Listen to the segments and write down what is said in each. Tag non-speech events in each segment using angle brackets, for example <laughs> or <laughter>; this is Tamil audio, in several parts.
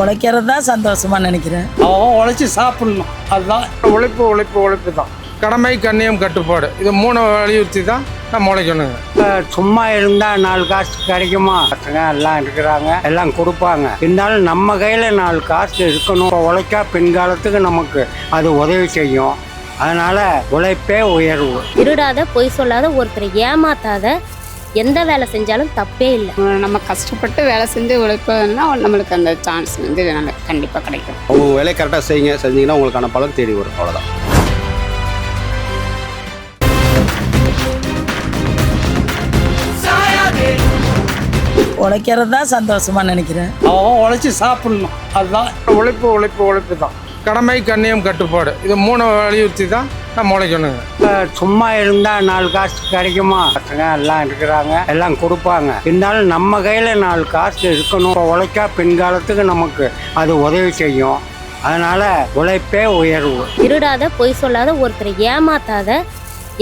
உழைக்கிறது தான் சந்தோஷமா நினைக்கிறேன். அவன் உழைச்சி சாப்பிடணும். அதுதான். உழைப்பு உழைப்பு உழைப்பு தான் கடமை கண்ணியம் கட்டுப்பாடு. இது மூணு வலியுறுத்தி தான் நம்ம உழைக்கணுங்க சும்மா இருந்தால் நாலு காசு கிடைக்குமா? பசங்க எல்லாம் இருக்கிறாங்க. எல்லாம் கொடுப்பாங்க. இருந்தாலும் நம்ம கையில் நாலு காசு இருக்கணும். உழைச்சா பின்காலத்துக்கு நமக்கு அது உதவி செய்யும். அதனால் உழைப்பே உயர்வு. திருடாத பொய் சொல்லாத ஒருத்தரை ஏமாத்தாத எந்த வேலை செஞ்சாலும் தப்பே இல்லை. நம்ம கஷ்டப்பட்டு வேலை செஞ்சு உழைப்பதுன்னா நம்மளுக்கு அந்த சான்ஸ் வந்து கண்டிப்பாக கிடைக்கும். அவங்க வேலையை கரெக்டாக செய்யுங்க செஞ்சீங்கன்னா உங்களுக்கான பலன் தேடி வரும் அவ்வளோதான் உழைக்கிறது தான் சந்தோஷமா நினைக்கிறேன். அவன் உழைச்சி சாப்பிடணும். அதுதான். உழைப்பு உழைப்பு உழைப்பு தான். கடமை கண்ணியம் கட்டுப்பாடு. இது மூணு வலியுறுத்தி தான் நம்ம உழைக்கணுங்க இப்போ சும்மா இருந்தால் நாலு காசு கிடைக்குமா? பசங்க எல்லாம் இருக்கிறாங்க. எல்லாம் கொடுப்பாங்க. இருந்தாலும் நம்ம கையில் நாலு காசு இருக்கணும். உழைச்சா பின்காலத்துக்கு நமக்கு அது உதவி செய்யும். அதனால் உழைப்பே உயர்வு. திருடாத பொய் சொல்லாத ஒருத்தரை ஏமாத்தாத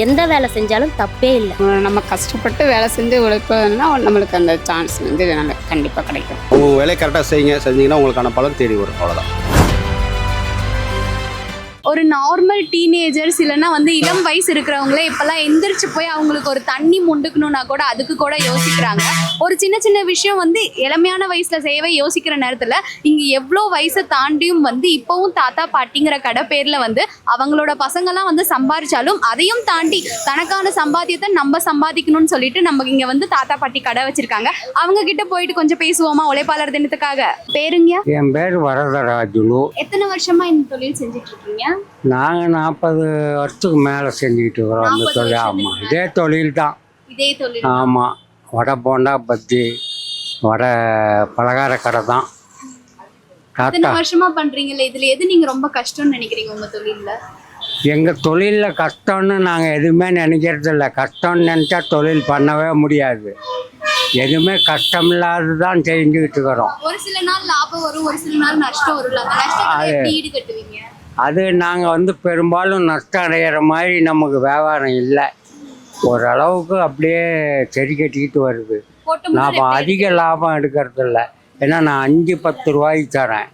எந்த வேலை செஞ்சாலும் தப்பே இல்லை. நம்ம கஷ்டப்பட்டு வேலை செஞ்சு உழைப்பதுன்னா நம்மளுக்கு அந்த சான்ஸ் வந்து நல்ல கண்டிப்பாக கிடைக்கும். அவங்க வேலையை கரெக்டாக செய்யுங்க செஞ்சீங்கன்னா உங்களுக்கான பலன் தேடி வரும். அவ்வளோதான் ஒரு நார்மல் டீனேஜர்ஸ் இல்லைன்னா வந்து இளம் வயசு இருக்கிறவங்களே இப்போல்லாம் எந்திரிச்சு போய் அவங்களுக்கு ஒரு தண்ணி முண்டுக்கணும்னா கூட அதுக்கு கூட யோசிக்கிறாங்க. ஒரு சின்ன சின்ன விஷயம் வந்து இளமையான வயசுல செய்யவே யோசிக்கிற நேரத்தில் இங்கே எவ்வளோ வயசை தாண்டியும் வந்து இப்போவும் தாத்தா பாட்டிங்கிற கடை பேரில் வந்து அவங்களோட பசங்கெல்லாம் வந்து சம்பாரிச்சாலும் அதையும் தாண்டி தனக்கான சம்பாத்தியத்தை நம்ம சம்பாதிக்கணும்னு சொல்லிட்டு நம்ம இங்கே வந்து தாத்தா பாட்டி கடை வச்சிருக்காங்க. அவங்க கிட்ட போயிட்டு கொஞ்சம் பேசுவோமா உழைப்பாளர் தினத்துக்காக? பேருங்க என் பேர் வரதராஜுலு. எத்தனை வருஷமா இந்த தொழில் செஞ்சுட்டு இருக்கீங்க? நாங்கள் நாற்பது வருஷத்துக்கு மேலே செஞ்சுக்கிட்டு இருக்கிறோம் அந்த 40 தொழில். ஆமாம் இதே தொழில் தான் இதே தொழில் ஆமாம் வடை போண்டா பத்தி வடை பலகார கடை தான். இத்தனை தாத்தா வருஷமா பண்றீங்கல்ல இதுல எது நீங்க ரொம்ப கஷ்டம்னு நினைக்கிறீங்க உங்க தொழில்ல? எங்கள் தொழிலில் கஷ்டம்னு நாங்கள் எதுவுமே நினைக்கிறது இல்லை கஷ்டம்னு நினச்சா தொழில் பண்ணவே முடியாது. எதுவுமே கஷ்டம் இல்லாத தான் செஞ்சுக்கிட்டு இருக்கிறோம். ஒரு சில நாள் லாபம் வரும் ஒரு சில நாள் நஷ்டம் வரும்ல அந்த நஷ்டத்தை அது- எப்படி அது நாங்கள் வந்து பெரும்பாலும் நஷ்டம் அடைகிற மாதிரி நமக்கு வியாபாரம் இல்லை. ஓரளவுக்கு அப்படியே சரி கட்டிக்கிட்டு வருது. எப்படி அதிக லாபம் எடுக்கிறது இல்லை. ஏன்னா நான் அஞ்சு பத்து ரூபாய்க்கு தரேன்.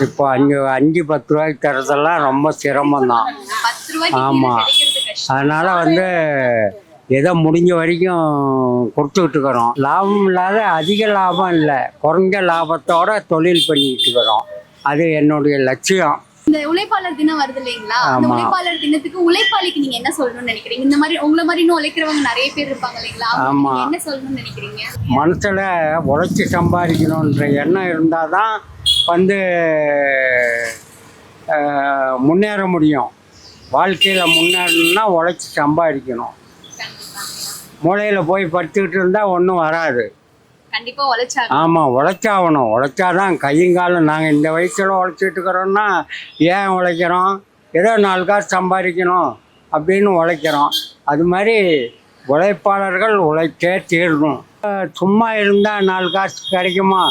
இப்போ அஞ்சு அஞ்சு பத்து ரூபாய்க்கு தரதெல்லாம் ரொம்ப சிரமம்தான் எடுப்பீங்க? பத்து ரூபாய்க்கு கீழே ஆமா. கிடைக்கிறது கஷ்டம். அதனால் வந்து ஏதோ முடிஞ்ச வரைக்கும் கொடுத்துக்கிட்டு இருக்கிறோம் லாபம் இல்லாத அதிக லாபம் இல்லை. குறைஞ்ச லாபத்தோட தொழில் பண்ணிக்கிட்டு இருக்கிறோம். அது என்னுடைய லட்சியம். இந்த உழைப்பாளர் தினம் வருது இல்லைங்களா? அந்த. உழைப்பாளர் தினத்துக்கு உழைப்பாளிக்கு நீங்க என்ன சொல்லணும்னு நினைக்கிறீங்க? இந்த மாதிரி உங்களை மாதிரி இன்னும் உழைக்கிறவங்க நிறைய பேர் இருப்பாங்க இல்லைங்களா? ஆமா. என்ன சொல்லணும்னு நினைக்கிறீங்க? மனசில் உழைச்சி சம்பாதிக்கணுன்ற எண்ணம் இருந்தால் தான் வந்து முன்னேற முடியும். வாழ்க்கையில் முன்னேறணும்னா உழைச்சி சம்பாதிக்கணும். மூளையில் போய் படுத்துக்கிட்டு இருந்தால் ஒன்றும் வராது. கண்டிப்பா உழைச்சாங்க ஆமா உழைச்சாகணும். உழைச்சாதான் கையங்காலம் நாங்கள் இந்த வயசில் உழைச்சிட்டு இருக்கிறோன்னா ஏன் உழைக்கிறோம்? ஏதோ நாலு காசு சம்பாதிக்கணும் அப்படின்னு உழைக்கிறோம். அது மாதிரி உழைப்பாளர்கள் உழைச்சே தீரணும். சும்மா இருந்தால் நாலு காசு கிடைக்குமா?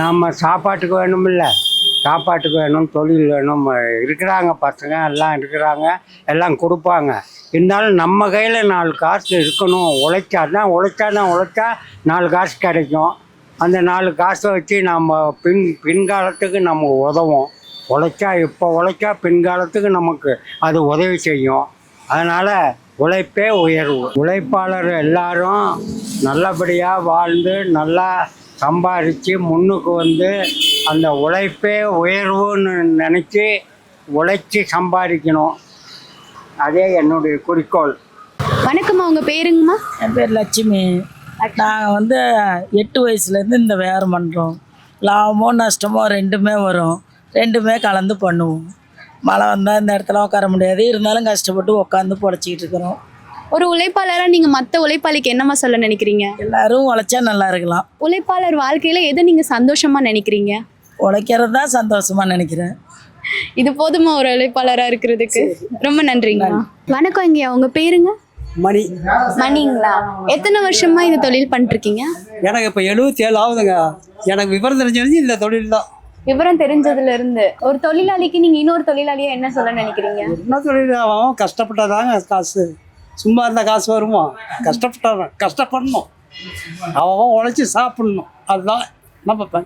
நாம் சாப்பாட்டுக்கு வேணுமில்ல. சாப்பாட்டுக்கு வேணும் தொழில் வேணும் இருக்கிறாங்க பசங்க எல்லாம் இருக்கிறாங்க எல்லாம் கொடுப்பாங்க. இருந்தாலும் நம்ம கையில் நாலு காசு இருக்கணும். உழைச்சா தான் உழைச்சா தான் உழைச்சா நாலு காசு கிடைக்கும். அந்த நாலு காசை வச்சு நம்ம பின் பின்காலத்துக்கு நம்ம உதவும். உழைச்சா இப்போ உழைச்சா பின்காலத்துக்கு நமக்கு அது உதவி செய்யும். அதனால் உழைப்பே உயர்வு. உழைப்பாளர் எல்லாரும் நல்லபடியாக வாழ்ந்து நல்லா சம்பாதிச்சு முன்னுக்கு வந்து அந்த உழைப்பே உயர்வுன்னு நினச்சி உழைச்சி சம்பாதிக்கணும். அதே என்னுடைய குறிக்கோள். வணக்கம்மா உங்க பேருங்கம்மா? என் பேர் லட்சுமி. நாங்கள் வந்து எட்டு வயசுலேருந்து இந்த வியாபாரம் பண்ணுறோம். லாபமோ நஷ்டமோ ரெண்டுமே வரும். ரெண்டுமே கலந்து பண்ணுவோம். மழை வந்தால் இந்த இடத்துல உட்கார முடியாது. இருந்தாலும் கஷ்டப்பட்டு உட்காந்து பொழைச்சிக்கிட்டு இருக்கிறோம். ஒரு உழைப்பாளரா நீங்க மத்த உழைப்பாளிக்கு என்னம்மா சொல்ல நினைக்கிறீங்க? எல்லாரும் உழைச்சா நல்லா இருக்கலாம். உழைப்பாளர் வாழ்க்கையில எதை நீங்க சந்தோஷமா நினைக்கிறீங்க? உழைக்கிறது தான் சந்தோஷமா நினைக்கிறேன். இது போதுமா ஒரு உழைப்பாளரா இருக்கிறதுக்கு? ரொம்ப நன்றிங்க வணக்கம் இங்க உங்க பேருங்க? மணி. மணிங்களா? எத்தனை வருஷமா இந்த தொழில் பண்ணிருக்கீங்க எனக்கு இப்போ எழுபத்தி ஏழு ஆகுதுங்க. எனக்கு விவரம் தெரிஞ்சது இந்த தொழில் தான் விவரம் தெரிஞ்சதுல இருந்து ஒரு தொழிலாளிக்கு நீங்க இன்னொரு தொழிலாளியா என்ன சொல்ல நினைக்கிறீங்க? என்ன தொழில் அவன் கஷ்டப்பட்டாதாங்க காசு. சும்மா இருந்தால் காசு வருமா? கஷ்டப்பட்டாதான் கஷ்டப்படணும். அவன் உழைச்சி சாப்பிடணும். அதுதான் நம்ம ப-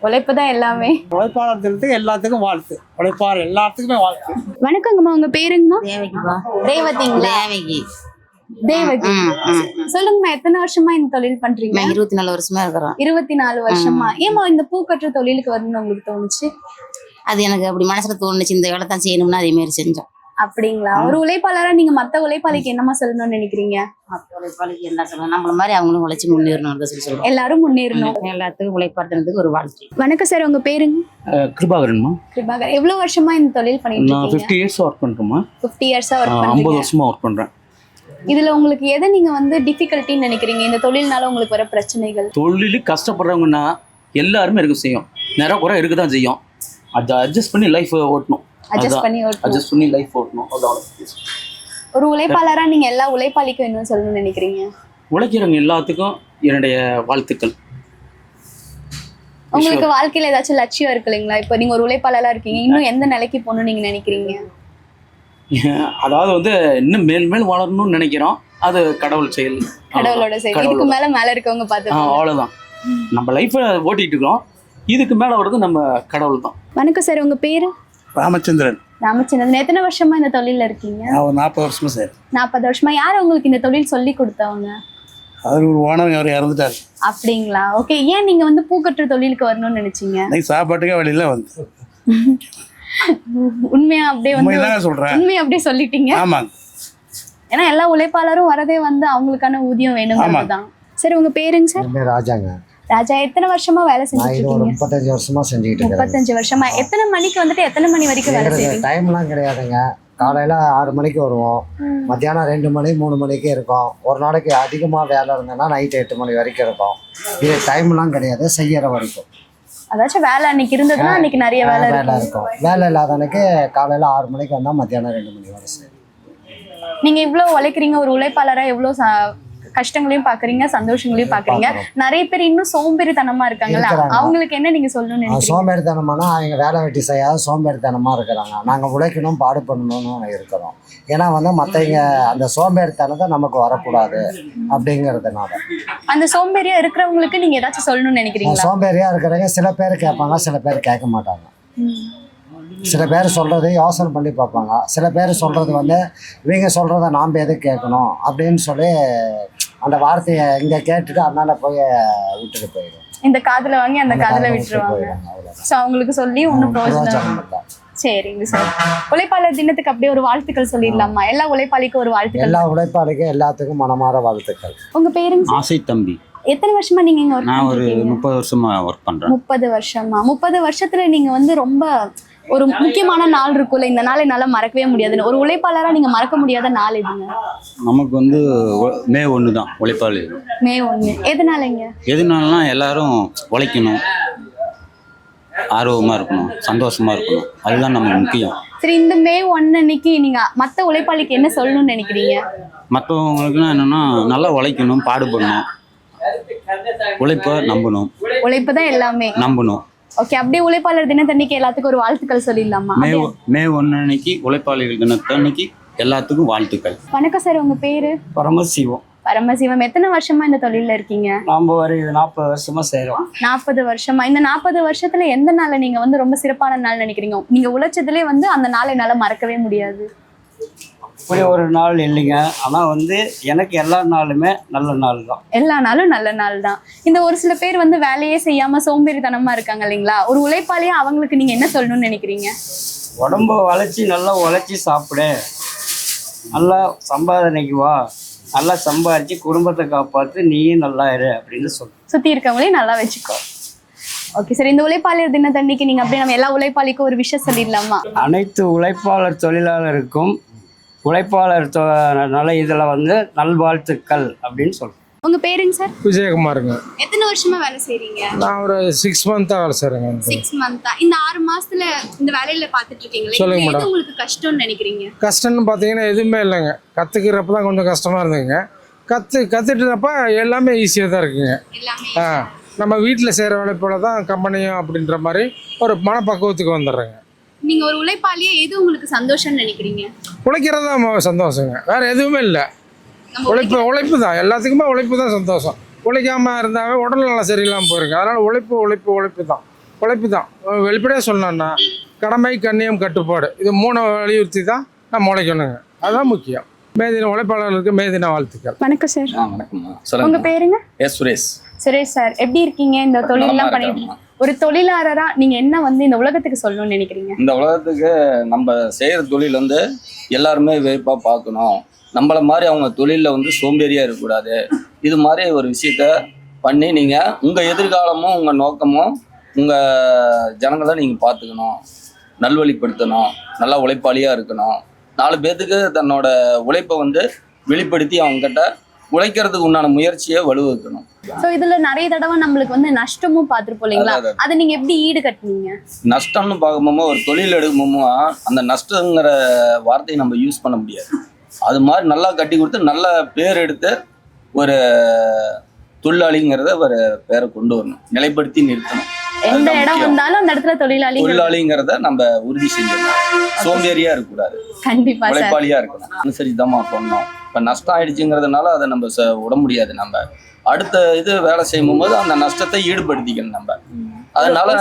உழைப்பு தான் எல்லாமே. உழைப்பாளர் தினத்துக்கு எல்லாத்துக்கும் வாழ்த்து. உழைப்பாளர் எல்லாத்துக்குமே வாழ்த்து. வணக்கங்கம்மா உங்க பேருங்கம்மா? தேவைக்குப்பா தேவதிங்களா? தேவைக்கு தேவதி ம், ம். சொல்லுங்கம்மா எத்தனை வருஷமா இந்த தொழில் பண்றீங்க? நான் இருபத்தி நாலு வருஷமா இருக்கிறோம். இருபத்தி நாலு வருஷமா ஏமா இந்த பூக்கட்டுற தொழிலுக்கு வரணும்னு உங்களுக்கு தோணுச்சு? அது எனக்கு அப்படி மனசுல தோணுச்சு இந்த வேலை தான் செய்யணும்னு அதே மாதிரி செஞ்சோம். அப்படிங்களா? ஒரு உழைப்பாளரா நீங்க மத்த உழைப்பாளிக்கு என்னமா சொல்லணும்னு நினைக்கிறீங்க? மத்த உழைப்பாளிக்கு என்ன சொல்லணும்? நம்மள மாதிரி அவங்களும் உழைச்சி முன்னேறணும் சொல்லி சொல்லுவோம் எல்லாரும் முன்னேறணும். எல்லாத்துக்கும் உழைப்பாடுறதுக்கு ஒரு வாழ்த்து வணக்கம் சார் உங்க பேருங்க கிருபாகரன்மா. கிருபாகர் எவ்வளவு வருஷமா இந்த தொழில் பண்ணிட்டு நான் இருக்கீங்க? ஃபிஃப்டி இயர்ஸ் ஒர்க் பண்ணுறேம்மா ஃபிஃப்டி இயர்ஸா ஒர்க் ஐம்பது பண்றீங்க. வருஷமா ஒர்க் பண்ணுறேன் இதுல உங்களுக்கு எதை நீங்க வந்து டிஃபிகல்ட்டின்னு நினைக்கிறீங்க? இந்த தொழில்னால உங்களுக்கு வர பிரச்சனைகள். தொழில் கஷ்டப்படுறவங்கன்னா எல்லாருமே இருக்க செய்யும். நிறைய குறை இருக்க தான் செய்யும். அதை அட்ஜஸ்ட் பண்ணி லைஃப் ஓட்டணும். அட்ஜஸ்ட் பண்ணி அட்ஜஸ்ட் பண்ணி லைஃப் ஓட்டணும். அதான். ஒரு உழைப்பாளரா நீங்க எல்லா உழைப்பாளிக்கும் என்ன சொல்லணும்னு நினைக்கிறீங்க? உழைக்கிறவங்க எல்லாத்துக்கும் என்னுடைய வாழ்த்துக்கள். உங்களுக்கு வாழ்க்கையில ஏதாச்சும் லட்சியம் இருக்கு இல்லைங்களா? இப்போ நீங்க ஒரு உழைப்பாளரா இருக்கீங்க. இன்னும் எந்த நிலைக்கு போகணும்னு நீங்க நினைக்கிறீங்க? <laughs> அதாவது வந்து இன்னும் மேல் மேல் வளரணும்னு நினைக்கிறோம். அது கடவுள் செயல். கடவுளோட செயல். இதுக்கு மேல மேல இருக்கவங்க பார்த்து அவ்வளவுதான். நம்ம லைஃப்பை ஓட்டிட்டு இருக்கிறோம். இதுக்கு மேலே வர்றது நம்ம கடவுள் தான் வணக்கம் சார் உங்க பேரு? ராமச்சந்திரன். ராமச்சந்திரன் எத்தனை வருஷமா இந்த தொழில்ல இருக்கீங்க? நான் ஒரு நாற்பது வருஷமா சார். நாற்பது வருஷமா யார் உங்களுக்கு இந்த தொழில் சொல்லி கொடுத்தவங்க? அவர் ஒரு ஓனர் அவர் இறந்துட்டார். அப்படிங்களா? ஓகே ஏன் நீங்க வந்து பூக்கட்டுற தொழிலுக்கு வரணும்னு நினைச்சீங்க? இன்னைக்கு சாப்பாட்டுக்கே வழியில வந்து. <laughs> உண்மையா அப்படியே வந்து சொல்றேன். உண்மையா அப்படியே சொல்லிட்டீங்க? ஆமாங்க ஏன்னா எல்லா உழைப்பாளரும் வரதே வந்து அவங்களுக்கான ஊதியம் வேணுங்கிறது தான். சரி உங்க பேருங்க சார்? ராஜாங்க. ராஜா எத்தனை வருஷமா வேலை செஞ்சுட்டு இருக்கீங்க? முப்பத்தஞ்சு வருஷமா செஞ்சுக்கிட்டு இருக்கிறேன் முப்பத்தஞ்சு வருஷமா? எத்தனை மணிக்கு வந்துட்டு எத்தனை மணி வரைக்கும் வேலை செய்வீங்க? டைம்லாம் கிடையாதுங்க. காலையில் ஆறு மணிக்கு வருவோம். மத்தியானம் ரெண்டு மணி மூணு மணிக்கு இருக்கும். ஒரு நாளைக்கு அதிகமாக வேலை இருந்ததுன்னா நைட் எட்டு மணி வரைக்கும் இருக்கும். இது டைம்லாம் கிடையாது செய்யற வரைக்கும். அதாச்சும் வேலை அன்னைக்கு இருந்ததுன்னா அன்னைக்கு நிறைய வேலை வேலை இருக்கும். வேலை இல்லாத அன்னைக்கு காலையில் ஆறு மணிக்கு வந்தால் மத்தியானம் ரெண்டு மணி வரை செய்யும் நீங்க இவ்வளவு உழைக்கிறீங்க ஒரு உழைப்பாளரா எவ்வளவு ச- கஷ்டங்களையும் பாக்குறீங்க சந்தோஷங்களையும் பாக்குறீங்க. நிறைய பேர் இன்னும் சோம்பேறித்தனமா இருக்காங்கல்ல. அவங்களுக்கு என்ன நீங்க சொல்லணும்னு நினைக்கிறீங்க? சோம்பேறித்தனமானா அவங்க வேலை வெட்டி செய்யாத சோம்பேறித்தனமாக இருக்கிறாங்க. நாங்கள் உழைக்கணும் பாடு பண்ணணும்னு இருக்கிறோம். ஏன்னா வந்து மற்றவங்க அந்த சோம்பேறித்தனத்தை நமக்கு வரக்கூடாது அப்படிங்கிறதுனால. அந்த சோம்பேறியா இருக்கிறவங்களுக்கு நீங்க ஏதாச்சும் சொல்லணும்னு நினைக்கிறீங்களா? சோம்பேறியாக இருக்கிறவங்க சில பேர் கேட்பாங்க சில பேர் கேட்க மாட்டாங்க. சில பேர் சொல்கிறத யோசனை பண்ணி பார்ப்பாங்க. சில பேர் சொல்கிறது வந்து இவங்க சொல்கிறத நாம் எதுக்கு கேட்கணும்? அப்படின்னு சொல்லி அந்த வார்த்தையை இங்கே கேட்டுட்டு அதனால போய் விட்டுட்டு போயிடும். இந்த காதுல வாங்கி அந்த காதுல விட்டுருவாங்க. சோ அவங்களுக்கு சொல்லி பிரயோஜனம் இல்லை. சரிங்க சார் உழைப்பாளர் தினத்துக்கு அப்படியே ஒரு வாழ்த்துக்கள் சொல்லிடலாமா? எல்லா உழைப்பாளிக்கும் ஒரு வாழ்த்துக்கள். எல்லா உழைப்பாளிக்கும் எல்லாத்துக்கும் மனமார வாழ்த்துக்கள். உங்க பேருங்க? ஆசை தம்பி. எத்தனை வருஷமா நீங்க இங்க நான் ஒரு முப்பது வருஷமா ஒர்க் பண்ணுறேன் முப்பது வருஷமா? முப்பது வருஷத்துல நீங்க வந்து ரொம்ப ஒரு முக்கியமான நாள் இருக்கும்ல இந்த நாள் என்னால மறக்கவே முடியாதுன்னு. ஒரு உழைப்பாளரா நீங்க மறக்க முடியாத நாள் எதுங்க? நமக்கு வந்து மே ஒன்று தான் உழைப்பாளி மே ஒண்ணு எதனாலங்க எதுனாலனா எல்லாரும் உழைக்கணும். ஆர்வமாக இருக்கணும் சந்தோஷமாக இருக்கணும். அதுதான் நமக்கு முக்கியம். சரி இந்த மே ஒன்னு அன்னைக்கு நீங்க மத்த உழைப்பாளிக்கு என்ன சொல்லணும்னு நினைக்கிறீங்க? மற்றவங்களுக்குலாம் என்னென்னா நல்லா உழைக்கணும் பாடுபடணும். உழைப்பை நம்பணும். உழைப்பு தான் எல்லாமே. நம்பணும். ஓகே அப்படியே உழைப்பாளர் தினத்தன்னைக்கு எல்லாத்துக்கும் ஒரு வாழ்த்துக்கள் சொல்லிடலாமா? மே மே ஒன்று அன்னைக்கு உழைப்பாளிகள் தினத்தன்னைக்கு எல்லாத்துக்கும் வாழ்த்துக்கள். வணக்கம் சார் உங்க பேரு? பரமசிவம். பரமசிவம். எத்தனை வருஷமா இந்த தொழில்ல இருக்கீங்க? நாம் ஒரு நாற்பது வருஷமா செய்கிறோம் நாற்பது வருஷமா. இந்த நாற்பது வருஷத்துல எந்த நாளை நீங்க வந்து ரொம்ப சிறப்பான நாள் நினைக்கிறீங்க? நீங்க உழைச்சதுலே வந்து அந்த நாளை என்னால மறக்கவே முடியாது. இப்படி ஒரு நாள் இல்லைங்க. ஆனால் வந்து எனக்கு எல்லா நாளுமே நல்ல நாள் தான். எல்லா நாளும் நல்ல நாள் தான். இந்த ஒரு சில பேர் வந்து வேலையே செய்யாம சோம்பேறித்தனமா இருக்காங்க இல்லைங்களா? ஒரு உழைப்பாளியா அவங்களுக்கு நீங்க என்ன சொல்லணும்னு நினைக்கிறீங்க? உடம்ப வளைச்சி நல்லா உழைச்சி சாப்பிடு. நல்லா சம்பாதனைக்கு வா. நல்லா சம்பாரிச்சு குடும்பத்தை காப்பாற்று நீயும் நல்லா இரு அப்படின்னு சொல்லு. சுத்தி இருக்கவங்களையும் நல்லா வச்சுக்கோ. Okay sir. இந்த உழைப்பாளர் தினத்தன்னைக்கு நீங்க அப்படியே நம்ம எல்லா உழைப்பாளிக்கும் ஒரு விஷயம் சொல்லிடலாமா? அனைத்து உழைப்பாளர் தொழிலாளருக்கும் உழைப்பாளர் தொ- நல இதில் வந்து நல்வாழ்த்துக்கள் அப்படின்னு சொல்றேன் உங்க பேருங்க சார்? விஜயகுமாருங்க. எத்தனை வருஷமா வேலை செய்றீங்க? நான் ஒரு சிக்ஸ் மந்த்தாக வேலை செய்கிறேங்க சிக்ஸ் மந்த்தா இந்த ஆறு மாசத்துல இந்த வேலையில பாத்துட்டு இருக்கீங்களா சொல்லுங்க madam. உங்களுக்கு கஷ்டம்னு நினைக்கிறீங்க? கஷ்டம்னு பார்த்தீங்கன்னா எதுவுமே இல்லைங்க. கற்றுக்கிறப்ப தான் கொஞ்சம் கஷ்டமாக இருந்துங்க கற்று கற்றுட்டுனப்ப எல்லாமே ஈஸியாக தான் இருக்குங்க. ஆ நம்ம வீட்டில் செய்கிற வேலை போல தான் கம்பெனியும் அப்படின்ற மாதிரி ஒரு மனப்பக்குவத்துக்கு வந்துடுறேங்க. நீங்க ஒரு உழைப்பாளியா எது உங்களுக்கு சந்தோஷம்னு நினைக்கிறீங்க? உழைக்கிறது தான் சந்தோஷங்க. வேறு எதுவுமே இல்லை. உழைப்பு உழைப்பு தான் எல்லாத்துக்குமே உழைப்பு தான் சந்தோஷம். உழைக்காம இருந்தாவே உடல் நல்லா சரியில்லாமல் போயிருங்க அதனால் உழைப்பு உழைப்பு உழைப்பு தான் உழைப்பு தான் வெளிப்படையாக சொல்லணும்னா கடமை கண்ணியம் கட்டுப்பாடு. இது மூணு வலியுறுத்தி தான் நம்ம உழைக்கணுங்க. அதுதான் முக்கியம். மேதின உழைப்பாளர்களுக்கு மேதின வாழ்த்துக்கள். வணக்கம் சார். ஆ வணக்கம்மா. உங்க சொல்லுங்க பேருங்க எஸ் சுரேஷ். சுரேஷ் சார். எப்படி இருக்கீங்க? இந்த தொழிலெல்லாம் நலமா பண்ணிட்டு. ஒரு தொழிலாளரா நீங்க என்ன வந்து இந்த உலகத்துக்கு சொல்லணும்னு நினைக்கிறீங்க? இந்த உலகத்துக்கு நம்ம செய்கிற தொழில் வந்து எல்லாருமே வெறுப்பா பார்க்கணும். நம்மள மாதிரி அவங்க தொழிலில் வந்து சோம்பேறியாக இருக்கக்கூடாது. இது மாதிரி ஒரு விஷயத்த பண்ணி நீங்கள் உங்கள் எதிர்காலமும் உங்கள் நோக்கமும் உங்கள் ஜனங்களை நீங்கள் பார்த்துக்கணும். நல்வழிப்படுத்தணும். நல்லா உழைப்பாளியாக இருக்கணும். நாலு பேர்த்துக்கு தன்னோட உழைப்பை வந்து வெளிப்படுத்தி அவங்ககிட்ட உழைக்கிறதுக்கு உண்டான முயற்சியை வலுவெக்கணும் சோ இதுல நிறைய தடவை நம்மளுக்கு வந்து நஷ்டமும் பார்த்திருப்போம் இல்லைங்களா. அதை நீங்க எப்படி ஈடு கட்டுனீங்க? நஷ்டம்னு பார்க்கும்போது ஒரு தொழில் எடுக்கும்போது அந்த நஷ்டங்கிற வார்த்தையை நம்ம யூஸ் பண்ண முடியாது. அது மாதிரி நல்லா கட்டி கொடுத்து நல்ல பேர் எடுத்து ஒரு தொழிலாளிங்கிறத ஒரு பேரை கொண்டு வரணும். நிலைப்படுத்தி நிறுத்தணும். எந்த இடம். வந்தாலும் அந்த இடத்துல தொழிலாளி தொழிலாளிங்கிறத நம்ம உறுதி செஞ்சிடணும் சோம்பேறியா இருக்கக்கூடாது. கண்டிப்பா உழைப்பாளியா இருக்கணும். அனுசரிதாமா பண்ணணும். இப்ப நஷ்டம் ஆயிடுச்சுங்கிறதுனால அதை நம்ம ச- விட முடியாது நம்ம. அடுத்த இது வேலை செய்யும் போது அந்த நஷ்டத்தை ஈடுபடுத்திக்கணும் நம்ம. அதனால.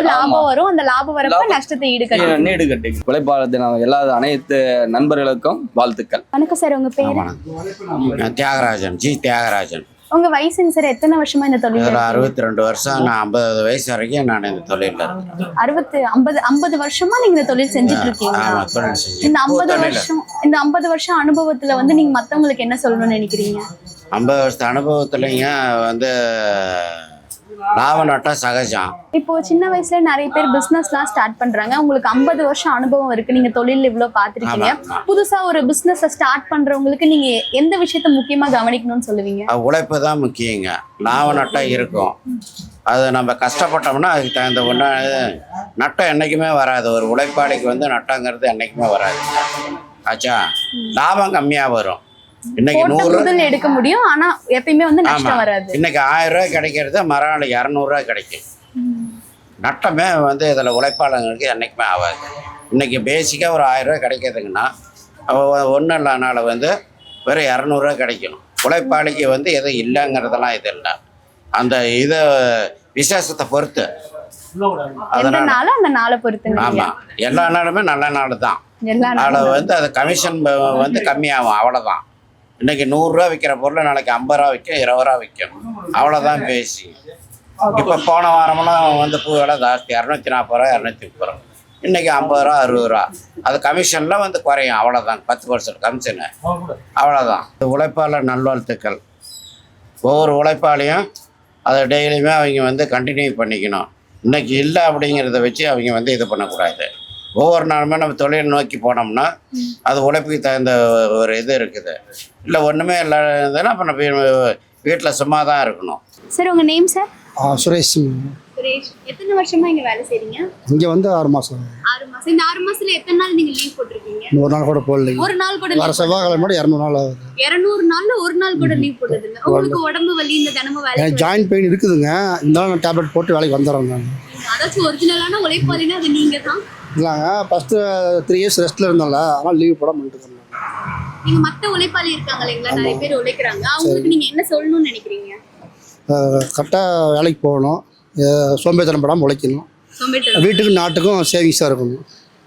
லாபம் வரும். அந்த லாபம் வரப்ப லாபம். நஷ்டத்தை ஈடு கட்டி நீடு கட்டி உழைப்பாளர் தினம் எல்லா அனைத்து நண்பர்களுக்கும் வாழ்த்துக்கள். வணக்கம் சார் உங்க பேரு? நான் தியாகராஜன். ஜி தியாகராஜன். உங்க வயசுங்க சார் எத்தனை வருஷமா இந்த தொழில் அறுபத்தி ரெண்டு வருஷம் நான் ஐம்பது வயசு வரைக்கும் நான் இந்த இருக்கேன். அறுபத்து ஐம்பது ஐம்பது வருஷமா நீங்க இந்த தொழில் செஞ்சுட்டு தொழில் செஞ்சு இந்த ஐம்பது வருஷம் இந்த ஐம்பது வருஷம் அனுபவத்துல வந்து நீங்க மத்தவங்களுக்கு என்ன சொல்லணும்னு நினைக்கிறீங்க? ஐம்பது வருஷத்து அனுபவத்துலைங்க வந்து லாப நட்டம் சகஜம். இப்போ சின்ன வயசுல நிறைய பேர் பிசினஸ்லாம் ஸ்டார்ட் பண்றாங்க. உங்களுக்கு ஐம்பது வருஷம் அனுபவம் இருக்கு. நீங்க தொழில் இவ்வளவு ஆமா. புதுசா ஒரு பிசினஸ் ஸ்டார்ட் பண்றவங்களுக்கு நீங்க எந்த விஷயத்த முக்கியமா கவனிக்கணும்னு சொல்லுவீங்க? உழைப்பு தான் முக்கியங்க. லாப நட்டம் இருக்கும். அது நம்ம கஷ்டப்பட்டோம்னா அதுக்கு தகுந்த ஒன்றா நட்டம் என்றைக்குமே வராது. ஒரு உழைப்பாளிக்கு வந்து நட்டங்கிறது என்றைக்குமே வராது. ஆச்சா? லாபம் கம்மியாக வரும். இன்னைக்கு நூறு எடுக்க முடியும் ஆனா எப்பயுமே வந்து நஷ்டம் வராது. இன்னைக்கு ஆயிரம் ரூபாய் கிடைக்கிறது மறுநாள் இரநூறுவா கிடைக்கும். நட்டமே வந்து இதில் உழைப்பாளர்களுக்கு என்றைக்குமே ஆகாது. இன்னைக்கு பேசிக்காக ஒரு ஆயிரம் ரூபாய் கிடைக்கிறதுங்கன்னா ஒன்றும் இல்லைனால வந்து வெறும் இரநூறுவா கிடைக்கும் உழைப்பாளிக்கு வந்து எதுவும் இல்லைங்கிறதெல்லாம் இது இல்லை. அந்த இதை விசேஷத்தை பொறுத்து. அதனால அந்த நாளை பொறுத்து ஆமாம் எல்லா நாளுமே நல்ல நாள் தான். அதில் வந்து அது கமிஷன் வந்து கம்மியாகும் அவ்வளோதான் இன்னைக்கு நூறுரூவா விற்கிற பொருள் நாளைக்கு ஐம்பது ரூபா விற்கும் இருபது ரூபா விற்கும் அவ்வளோதான் பேசி. இப்போ போன வாரமெல்லாம் வந்து பூ விலை ஜாஸ்தி இரநூத்தி நாற்பது ரூபா இரநூத்தி முப்பது ரூபா. இன்னைக்கு ஐம்பது ரூபா அறுபது ரூபா. அது கமிஷனில் வந்து குறையும். அவ்வளோதான் பத்து பர்சன்ட் கமிஷனு. அவ்வளோதான் உழைப்பாளர் நல்வாழ்த்துக்கள். ஒவ்வொரு உழைப்பாளையும் அதை டெய்லியுமே அவங்க வந்து கண்டினியூ பண்ணிக்கணும். இன்னைக்கு இல்லை அப்படிங்கிறத வச்சு அவங்க வந்து இது பண்ணக்கூடாது. ஒவ்வொரு நாளுமே நம்ம தொழில் நோக்கி போனோம்னா அது உழைப்புக்கு தகுந்த ஒரு இது இருக்குது. இல்லை ஒன்றுமே இல்லாததுன்னா அப்போ நம்ம வீட்டில் சும்மா தான் இருக்கணும். சார் உங்க நேம் சார் சுரேஷ். சுரேஷ் எத்தனை வருஷமா இங்க வேலை செய்றீங்க? இங்கே வந்து ஆறு மாதம் ஆறு இந்த ஆறு மாசத்துல எத்தனை நாள் நீங்க லீவ் போட்டிருக்கீங்க? ஒரு நாள் கூட போடல. ஒரு நாள் கூட வர leave செவ்வாய்க்கிழமை கூட இரநூறு நாள் ஆகுது. இருநூறு நாள்ல ஒரு நாள் கூட லீவ் போட்டது இல்ல உங்களுக்கு உடம்பு வலி இந்த தினமும் வேலை பெயின் இருக்குதுங்க. இருந்தாலும் நான் டேப்லெட் போட்டு வேலைக்கு வந்துடுறேன் நான். அதாச்சும் ஒரிஜினலான உழைப்பாளினா அது நீங்க தான் இல்லைங்க ஃபஸ்ட்டு த்ரீ இயர்ஸ் ரெஸ்ட்டில் இருந்தோம்ல அதனால் லீவ் போட பண்ணிட்டு நீங்க மத்த உழைப்பாளி இருக்காங்க இல்லைங்களா? நிறைய பேர் உழைக்கிறாங்க. அவங்களுக்கு நீங்க என்ன சொல்லணும்னு நினைக்கிறீங்க? கரெக்டாக வேலைக்கு போகணும். அஹ் சோம்பேறித்தனம் படாமல் உழைக்கணும். வீட்டுக்கும் நாட்டுக்கும் சேவிங்ஸாக இருக்கணும்.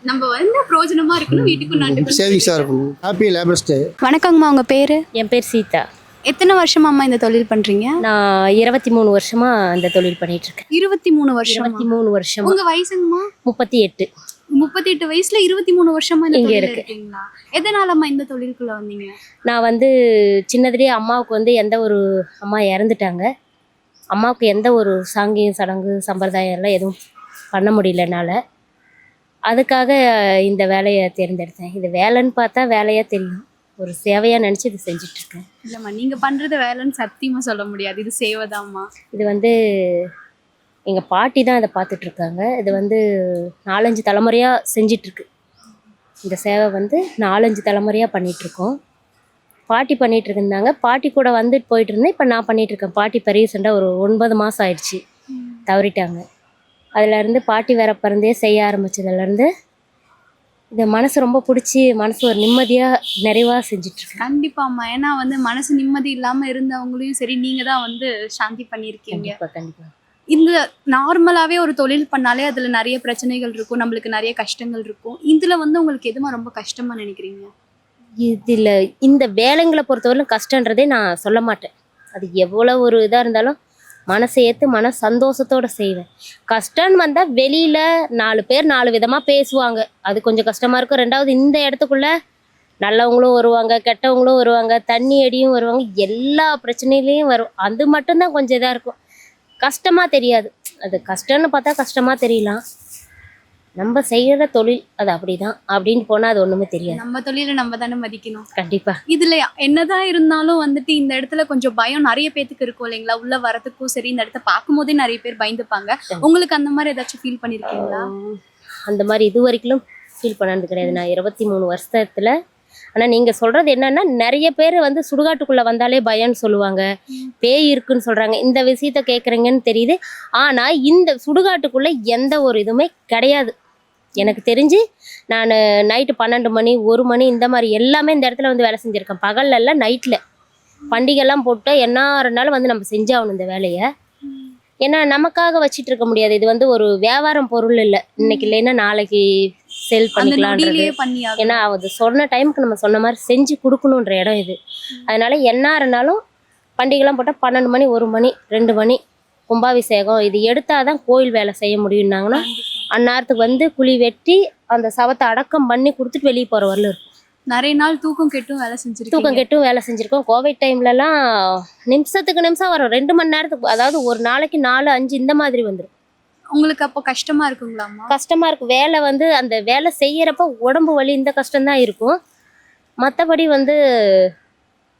நம்ம வந்து பிரயோஜனமா இருக்கணும் வீட்டுக்கும் நாட்டுக்கும் சேவிங்ஸாக இருக்கணும். ஹாப்பி லேபர்ஸ் டே வணக்கங்கம்மா உங்க பேரு? என் பேர் சீதா. எத்தனை வருஷமாம்மா இந்த தொழில் பண்றீங்க? நான் இருபத்தி மூணு வருஷமா இந்த தொழில் பண்ணிட்டு இருக்கேன். இருபத்தி மூணு வருஷம்? இருபத்தி மூணு வருஷமா. உங்க வயசுங்கம்மா? முப்பத்தி எட்டு. முப்பத்தி எட்டு வயசுல இருபத்தி மூணு வருஷமா இங்க. இருக்கீங்களா? எதனாலம்மா இந்த தொழிலுக்குள்ள வந்தீங்க? நான் வந்து சின்னதுலேயே அம்மாவுக்கு வந்து எந்த ஒரு அம்மா இறந்துட்டாங்க. அம்மாவுக்கு எந்த ஒரு சாங்கியம் சடங்கு சம்பிரதாயம் எல்லாம் எதுவும் பண்ண முடியல என்னால். அதுக்காக இந்த வேலையை தேர்ந்தெடுத்தேன். இது வேலைன்னு பார்த்தா வேலையாக தெரியும். ஒரு சேவையாக நினச்சி இது செஞ்சிட்ருக்கேன் இல்லம்மா நீங்க பண்றது வேலைன்னு சத்தியமா சொல்ல முடியாது. இது சேவைதாம்மா. இது வந்து எங்கள் பாட்டி தான் இதை பார்த்துட்ருக்காங்க. இது வந்து நாலஞ்சு தலைமுறையாக செஞ்சிட்ருக்கு. இந்த சேவை வந்து நாலஞ்சு தலைமுறையாக பண்ணிகிட்ருக்கோம் பாட்டி பண்ணிட்டு இருந்தாங்க பாட்டி கூட வந்துட்டு போயிட்டு இருந்தேன் இப்போ நான் பண்ணிட்டு இருக்கேன் பாட்டி இப்போ ரீசெண்டாக ஒரு ஒன்பது மாதம் ஆயிடுச்சு. தவறிட்டாங்க. அதுலேருந்து பாட்டி வேற பிறந்தே செய்ய ஆரம்பிச்சதுலேருந்து இந்த மனசு ரொம்ப பிடிச்சி மனசு ஒரு நிம்மதியாக நிறைவாக செஞ்சிட்ருக்கேன் கண்டிப்பாம்மா. ஏன்னா வந்து மனசு நிம்மதி இல்லாம இருந்தவங்களையும் சரி நீங்க தான் வந்து சாந்தி பண்ணியிருக்கீங்க. கண்டிப்பாக கண்டிப்பாக இந்த நார்மலாகவே ஒரு தொழில் பண்ணாலே அதில் நிறைய பிரச்சனைகள் இருக்கும் நம்மளுக்கு நிறைய கஷ்டங்கள் இருக்கும். இதில் வந்து உங்களுக்கு எதுமா ரொம்ப கஷ்டமாக நினைக்கிறீங்க? இதில் இந்த வேலைங்களை பொறுத்தவரையிலும் கஷ்டன்றதே நான் சொல்ல மாட்டேன். அது எவ்வளோ ஒரு இதாக இருந்தாலும் மனசை ஏற்று மன சந்தோஷத்தோடு செய்வேன். கஷ்டம்னு வந்தால் வெளியில் நாலு பேர் நாலு விதமாக பேசுவாங்க. அது கொஞ்சம் கஷ்டமாக இருக்கும். ரெண்டாவது இந்த இடத்துக்குள்ளே நல்லவங்களும் வருவாங்க கெட்டவங்களும் வருவாங்க தண்ணி அடியும் வருவாங்க எல்லா பிரச்சனையிலையும் வரும். அது மட்டும்தான் கொஞ்சம் இதாக இருக்கும். கஷ்டமாக தெரியாது. அது கஷ்டம்னு பார்த்தா கஷ்டமாக தெரியலாம். நம்ம செய்கிற தொழில் அது அப்படிதான். அப்படின்னு போனால் அது ஒன்றுமே தெரியாது. நம்ம தொழிலை நம்ம தானே மதிக்கணும். கண்டிப்பாக இதுல என்னதான் இருந்தாலும் வந்துட்டு இந்த இடத்துல கொஞ்சம் பயம் நிறைய பேத்துக்கு இருக்கும் இல்லைங்களா? உள்ள வரதுக்கும் சரி இந்த இடத்த பார்க்கும்போதே நிறைய பேர் பயந்துப்பாங்க. உங்களுக்கு அந்த மாதிரி ஏதாச்சும் ஃபீல் பண்ணிருக்கீங்களா? அந்த மாதிரி இது வரைக்கும் ஃபீல் பண்ணது கிடையாது. நான் இருபத்தி மூணு வருஷத்துல ஆனால் நீங்கள் சொல்கிறது என்னன்னா நிறைய பேர் வந்து சுடுகாட்டுக்குள்ளே வந்தாலே பயம்னு சொல்லுவாங்க. பேய் இருக்குன்னு சொல்கிறாங்க இந்த விஷயத்த கேட்குறீங்கன்னு தெரியுது. ஆனால் இந்த சுடுகாட்டுக்குள்ளே எந்த ஒரு இதுவுமே கிடையாது. எனக்கு தெரிஞ்சு நான் நைட்டு பன்னெண்டு மணி ஒரு மணி இந்த மாதிரி எல்லாமே இந்த இடத்துல வந்து வேலை செஞ்சுருக்கேன். பகல்லெல்லாம் நைட்டில் பண்டிகைலாம் போட்டு என்ன இருந்தாலும் வந்து நம்ம செஞ்சாகணும் இந்த வேலையை. ஏன்னா நமக்காக வச்சிட்டு இருக்க முடியாது. இது வந்து ஒரு வியாபாரம் பொருள் இல்லை. இன்னைக்கு இல்லைன்னா நாளைக்கு செல் பண்ணிக்கலான்றது. ஏன்னா அது சொன்ன டைமுக்கு நம்ம சொன்ன மாதிரி செஞ்சு கொடுக்கணுன்ற இடம் இது. அதனால என்ன இருந்தாலும் பண்டிகைலாம் போட்டால் பன்னெண்டு மணி ஒரு மணி ரெண்டு மணி கும்பாபிஷேகம் இது எடுத்தாதான் கோயில் வேலை செய்ய முடியும்னாங்கன்னா அந்நேரத்துக்கு வந்து குழி வெட்டி அந்த சவத்தை அடக்கம் பண்ணி கொடுத்துட்டு வெளியே போகிற வரல இருக்கும். நிறைய நாள் தூக்கம் கெட்டும் வேலை செஞ்சிருக்கீங்க. தூக்கம் கெட்டும் வேலை செஞ்சுருக்கோம். கோவிட் டைம்லலாம் நிமிஷத்துக்கு நிமிஷம் வரும். ரெண்டு மணி நேரத்துக்கு அதாவது ஒரு நாளைக்கு நாலு அஞ்சு இந்த மாதிரி வந்துடும் உங்களுக்கு அப்போ கஷ்டமா இருக்குங்களாம்மா? கஷ்டமா இருக்கும். வேலை வந்து அந்த வேலை செய்யறப்ப உடம்பு வலி இந்த கஷ்டம்தான் இருக்கும். மற்றபடி வந்து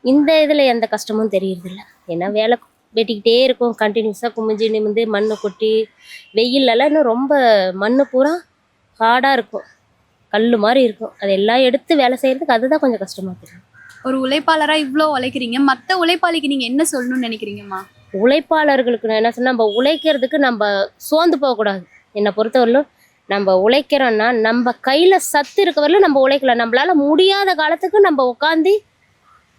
இந்த இதில் எந்த கஷ்டமும் தெரியறதில்ல. ஏன்னா வேலை வெட்டிக்கிட்டே இருக்கும். கண்டினியூஸாக குமிஞ்சு நிமிந்து மண் கொட்டி வெயில்லலாம் இன்னும் ரொம்ப மண் பூரா ஹார்டாக இருக்கும். கல் மாதிரி இருக்கும். அதெல்லாம் எடுத்து வேலை செய்யறதுக்கு அதுதான் கொஞ்சம் கஷ்டமாக தெரியும். ஒரு உழைப்பாளரா இவ்ளோ உழைக்கிறீங்க. மத்த உழைப்பாளிக்கு நீங்க என்ன சொல்லணும்னு நினைக்கிறீங்கம்மா? உழைப்பாளர்களுக்கு நான் என்ன சொன்னா நம்ம உழைக்கிறதுக்கு நம்ம சோர்ந்து போகக்கூடாது. என்னை பொறுத்தவரையிலும் நம்ம உழைக்கிறோம்னா நம்ம கையில் சத்து இருக்க வரையிலும் நம்ம உழைக்கலாம். நம்மளால முடியாத காலத்துக்கு நம்ம உட்காந்து